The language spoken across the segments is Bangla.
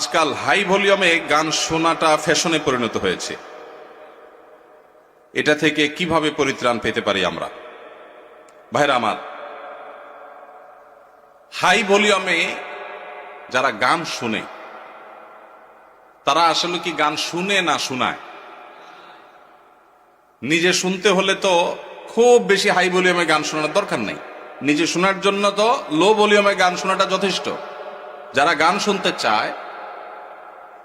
আজকাল হাই ভলিউমে গান শোনাটা ফ্যাশনে পরিণত হয়েছে। এটা থেকে কীভাবে পরিত্রাণ পেতে পারি আমরা? ভাইরা আমার, হাই ভলিউমে যারা গান শুনে, তারা আসলে কি গান শুনে না শোনায়? নিজে শুনতে হলে তো খুব বেশি হাই ভলিউমে গান শোনার দরকার নেই। নিজে শোনার জন্য তো লো ভলিউমে গান শোনাটা যথেষ্ট। যারা গান শুনতে চায়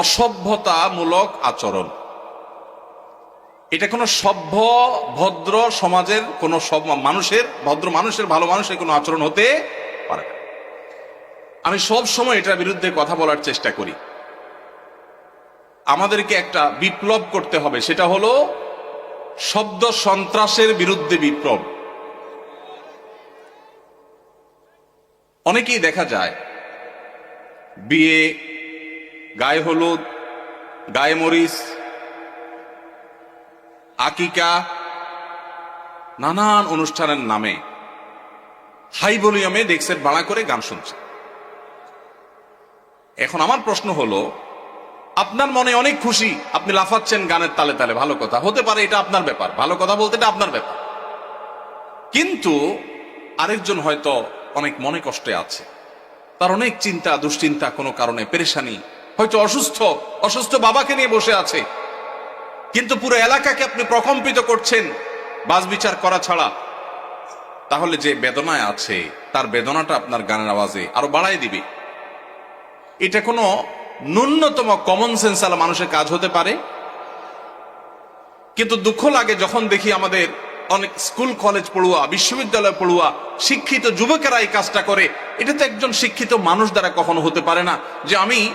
অসভ্যতামূলক আচরণ। এটা কোনো সভ্য, ভদ্র সমাজের কোন মানুষের, ভদ্র মানুষের, ভালো মানুষের কোনো আচরণ হতে পারে আমি সব সময় এটার বিরুদ্ধে কথা বলার চেষ্টা করি। আমাদেরকে একটা বিপ্লব করতে হবে, সেটা হলো শব্দ সন্ত্রাসের বিরুদ্ধে বিপ্লব। অনেকেই দেখা যায়, বিয়ে গায়ে হলুদ, গায়ে মরিচ, আকিকা, নানান অনুষ্ঠানের নামে হাই ভলিউমে ডেক্সের ভাড়া করে গান শুনছে। এখন আমার প্রশ্ন হলো, আপনার মনে অনেক খুশি, আপনি লাফাচ্ছেন গানের তালে তালে, ভালো কথা। হতে পারে এটা আপনার ব্যাপার, ভালো কথা বলতে এটা আপনার ব্যাপার। কিন্তু আরেকজন হয়তো অনেক মনে কষ্টে আছে। তার অনেক চিন্তা, দুশ্চিন্তা কোনো কারণে, পেরেশানি হয়তো অসুস্থ অসুস্থ বাবাকে নিয়ে বসে আছে। কিন্তু পুরো এলাকাকে আপনি প্রকম্পিত করছেন বাস বিচার করা ছাড়া। তাহলে যে বেদনায় আছে, তার বেদনাটা আপনার গানের আওয়াজে আরও বাড়াই দিবে। এটা কোনো ন্যূনতম কমন সেন্স আলা মানুষের কাজ হতে পারে। কিন্তু দুঃখ লাগে যখন দেখি আমাদের অনেক স্কুল, কলেজ পড়ুয়া, বিশ্ববিদ্যালয় পড়ুয়া, শিক্ষিত যুবকেরা এই কাজটা করে। এটা তো একজন শিক্ষিত মানুষ দ্বারা কখনো হতে পারে না যে আমি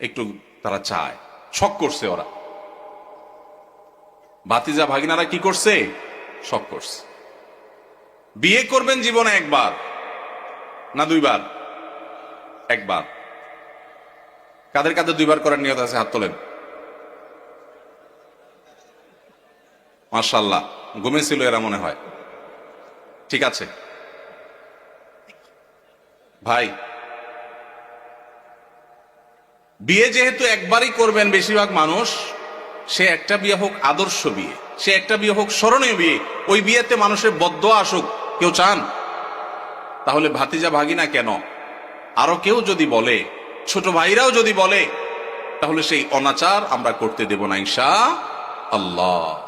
একটু তারা চায়। শখ করছে ওরা। ভাতিজা ভাগিনারা কি করছে? শখ করছে। বিয়ে করবেন জীবনে একবার, না দুইবার? একবার। কাদের কাদের দুইবার করার নিয়ত আছে, হাত তোলেন। মার্শাল্লাহ ঘুমেছিল এরা মনে হয়। ঠিক আছে। ভাই বিয়ে যেহেতু একবারই করবেন বেশিরভাগ মানুষ, সে একটা বিয়ে হোক আদর্শ বিয়ে, সে একটা বিয়ে হোক স্মরণীয় বিয়ে, ওই বিয়েতে মানুষের বদ্ধ আসুক, কেউ চান? তাহলে ভাতিজা ভাগিনা কেন? আরও কেউ যদি বলে, ছোট ভাইরাও যদি বলে, তাহলে সেই অনাচার আমরা করতে দেব না ঈশা আল্লাহ।